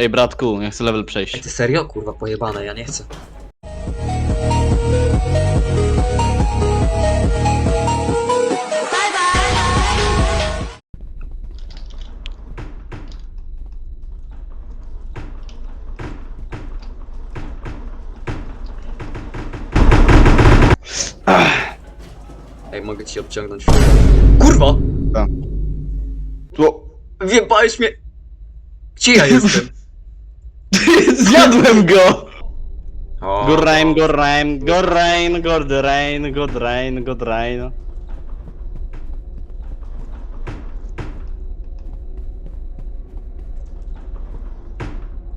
Ej, bratku, ja chcę level Ej, przejść. ty serio? Kurwa, pojebane, ja nie chcę. Ej, mogę ci odciągnąć. Kurwa! Tu... Wjebałeś mnie! Gdzie ja jestem? Zjadłem go! O, Good rain, good rain, good rain, good rain, good rain, good rain.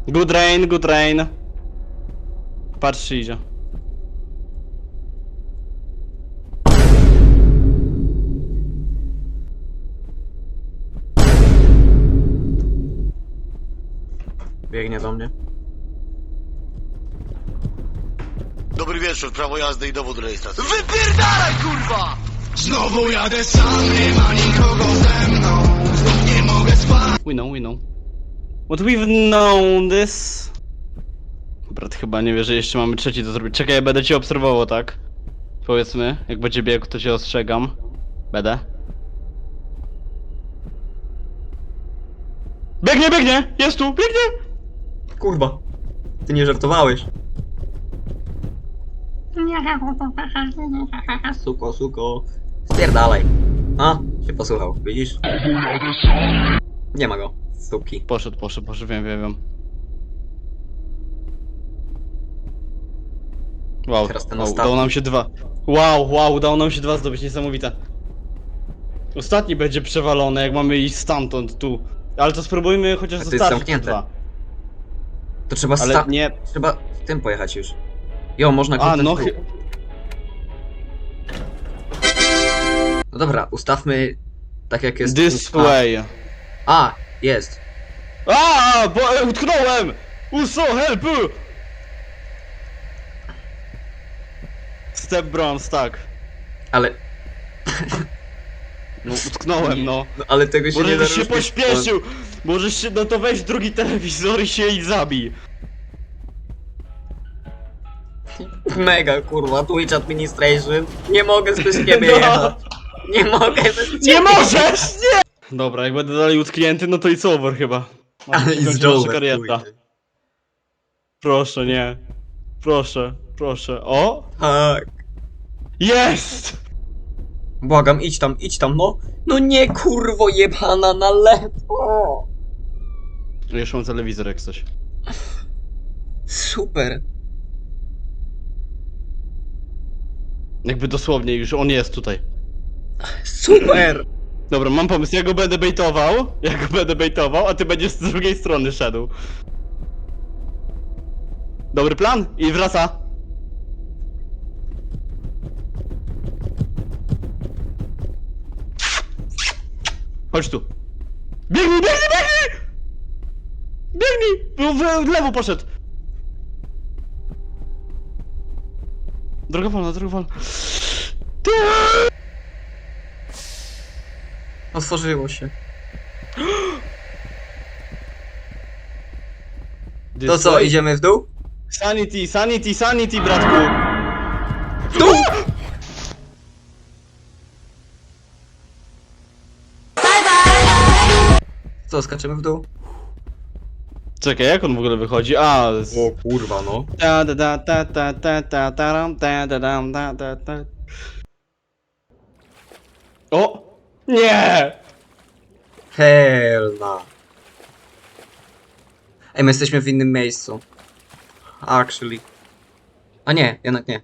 Good rain, good rain. Patrz, idzie. Biegnie do mnie. Dobry wieczór, prawo jazdy i dowód rejestracyjny. Wypierdalaj, kurwa! Znowu jadę sam, nie ma nikogo ze mną Znów nie mogę spać We know, we know. What we've known this. Brat chyba nie wie, że jeszcze mamy trzeci do zrobić. Czekaj, ja będę cię obserwował, tak? Powiedzmy, jak będzie biegł, to cię ostrzegam. Będę. Biegnie, biegnie! Jest tu, biegnie! Kurwa. Ty nie żartowałeś. Suko, suko. Spierdalaj. A, się posłuchał, widzisz? Nie ma go. Suki. Poszedł, poszedł, poszedł, wiem, wiem, wiem. Wow, Teraz ten wow ostatni. udało nam się dwa. Wow, wow, udało nam się dwa zdobyć, niesamowite. Ostatni będzie przewalony, jak mamy iść stamtąd, tu. Ale to spróbujmy chociaż A to jest zostawić te zamknięte. dwa. To trzeba Ale sta... nie... Trzeba w tym pojechać już. Jo, można A, kliknąć no chy- No dobra, ustawmy tak jak jest. This A, way. A, jest. A, bo e, utknąłem! Uso, help! Step bronze, tak. Ale, No, utknąłem, no. no, ale tego się nie Może da się rozbić. pośpieszył! Możesz się, no to weź drugi telewizor i się i zabij. Mega kurwa, Twitch Administration. Nie mogę bez ciebie No. jechać. Nie mogę bez ciebie. Nie możesz! Nie! Dobra, jak będę dalej utknięty, no to it's over chyba. Ale Kończy jest nasza. Proszę, nie. Proszę, proszę. O! Tak. Jest! Błagam, idź tam, idź tam, no. No nie kurwo jebana na lewo. Jeszcze mam telewizor jak coś. Super. Jakby dosłownie już on jest tutaj. Super. Dobra, mam pomysł, ja go będę baitował, ja go będę baitował, a ty będziesz z drugiej strony szedł. Dobry plan? I wraca. Chodź tu. Biegnij, biegnij, biegnij! Biegnij! W, w, w lewo poszedł. Droga wolna, droga wolna. Ty! Otworzyło się. To co, idziemy w dół? Sanity, sanity, sanity, bratku! W dół? Co, skaczemy w dół? Czekaj, jak on w ogóle wychodzi? A, z... O kurwa, no. Ta da da ta ta ta ta taram, ta da dam, ta ta ta. O! Nie! Hell no. Ej, my jesteśmy w innym miejscu. Actually. A nie, jednak nie.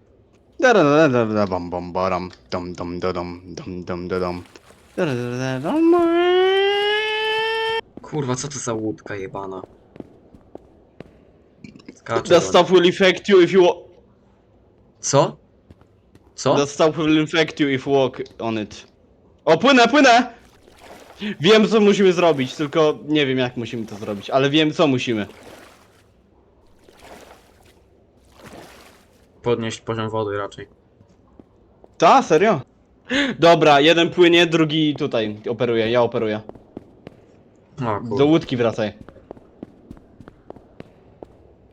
Da da da da da bam bam baram, dum dum da dum dum dum da dum. Da da da da dum. Kurwa, co to za łódka jebana? Skacze That stuff will infect you if you... wa- Co? Co? That stuff will infect you if you walk on it. O, płynę, płynę! Wiem co musimy zrobić, tylko nie wiem jak musimy to zrobić, ale wiem co musimy. Podnieść poziom wody raczej. Ta, serio? Dobra, jeden płynie, drugi tutaj operuje, ja operuję. O Do łódki wracaj.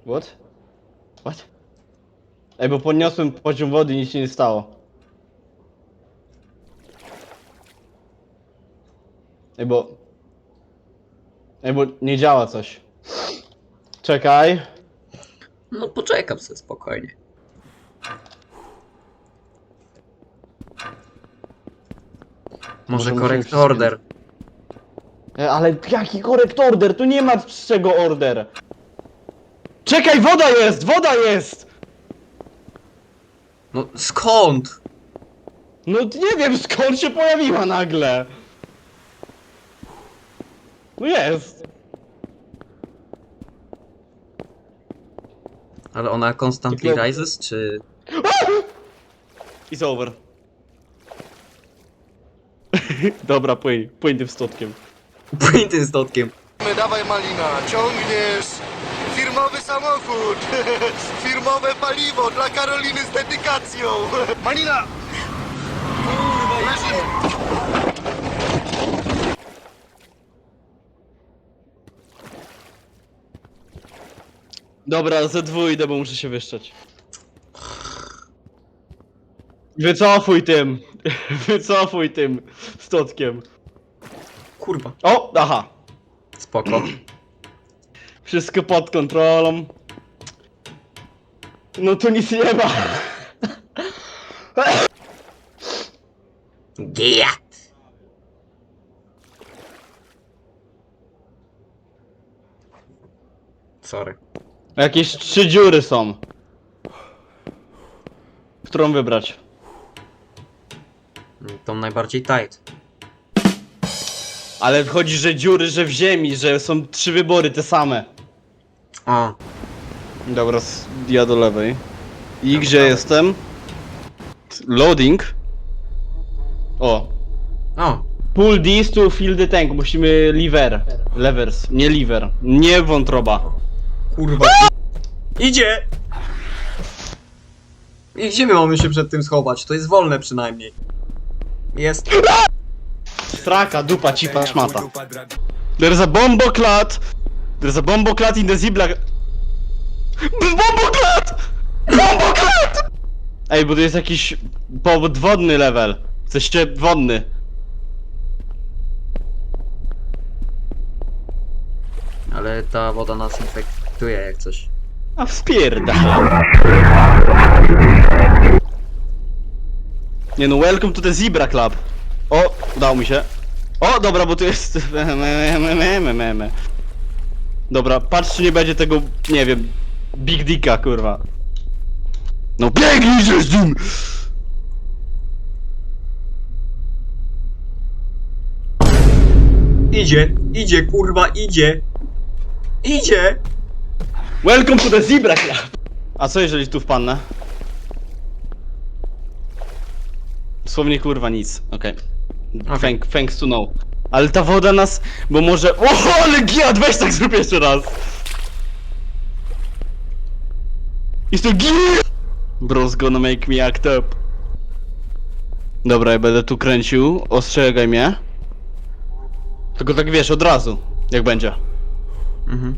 What? What? Ej, bo podniosłem poziom wody i nic się nie stało. Ej, bo... Ej, bo nie działa coś. Czekaj. No poczekam sobie spokojnie. Może musimy correct wszystkie- order. E, Ale jaki korekt order? Tu nie ma z czego order. Czekaj, woda jest! Woda jest! No skąd? No nie wiem skąd się pojawiła nagle. No jest. Ale ona constantly Tylko- rises, czy... It's over. Dobra, płyń, płyń tym stotkiem. Płyń tym stotkiem. Dawaj Malina, ciągniesz firmowy samochód, firmowe paliwo dla Karoliny z dedykacją. Malina! Kurwa, leży. Dobra, ze idę, bo muszę się wyszczeć. Wycofuj tym! Wycofuj tym stotkiem. Kurwa. O, aha. Spoko. Wszystko pod kontrolą. No tu nic nie ma. Giat! Sorry. Jakieś trzy dziury są. Którą wybrać? Tą najbardziej tight. Ale chodzi, że dziury, że w ziemi, że są trzy wybory te same. O, Dobra, s- ja do lewej. I do gdzie jestem? Loading. O. o, Pull this to fill the tank. Musimy liver. Levers. Nie liver. Nie wątroba. kurwa. Idzie! I gdzie my mamy się przed tym schować? To jest wolne przynajmniej. Jest. Straka, dupa, cipa, szmata. There's a bombo clat. There's a bombo clat in the. Bombo! Bombo! Ej, bo tu jest jakiś podwodny level. W sensie wodny. Ale ta woda nas infektuje jak coś. A wspierda. Nie no, welcome to the Zebra Club. O, udało mi się. O, dobra, bo tu jest... Dobra, patrz czy nie będzie tego, nie wiem, Big Dicka, kurwa. No biegnij nim! Idzie, idzie, kurwa, idzie! Idzie! Welcome to the Zebra Club! A co jeżeli tu wpadnę? Dosłownie kurwa nic, okej. Okej. Thank, thanks to know. Ale ta woda nas, bo może... O, ale giat, weź tak zrób jeszcze raz! Jest to giat! Bro's gonna make me act up. Dobra, ja będę tu kręcił, ostrzegaj mnie. Tylko tak wiesz, od razu, jak będzie. Mhm.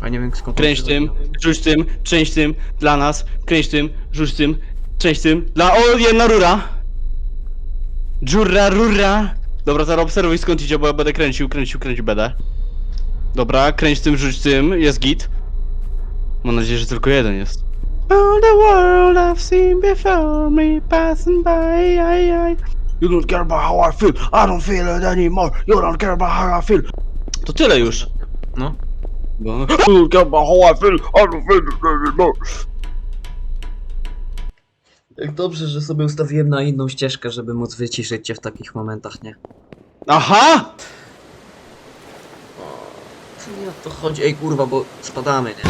A nie wiem skąd... Kręć się tym, rzuć tym, część tym, dla nas, kręć tym, rzuć tym, część tym, dla... O, jedna rura! Dziura, rura! Dobra, teraz obserwuj skąd idzie, bo ja będę kręcił, kręcił, kręcił będę. Dobra, kręć tym, rzuć tym, jest git. Mam nadzieję, że tylko jeden jest. All the world I've seen before me passing by, I, I. You don't care about how I feel, I don't feel it anymore, you don't care about how I feel. To tyle już. No. Bo... You don't care about how I feel, I don't feel it anymore. Jak dobrze, że sobie ustawiłem na inną ścieżkę, żeby móc wyciszyć cię w takich momentach, nie? Aha! Co mi o to chodzi? Ej kurwa, bo spadamy, nie?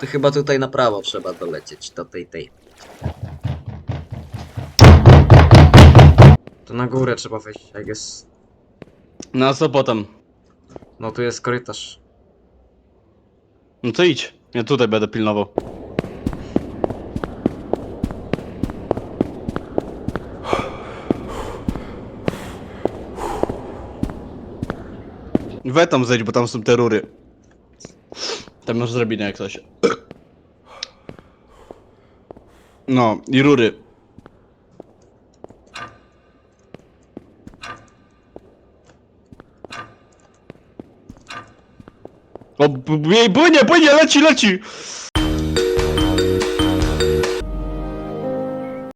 To chyba tutaj na prawo trzeba dolecieć, do tej tej. To na górę trzeba wejść, jak jest... No a co potem? No tu jest korytarz. No to idź. Ja tutaj będę pilnował. We tam zejdź, bo tam są te rury. Tam masz drabinę jak coś. No, i rury. O, b- b- jej płynie, płynie, leci, leci!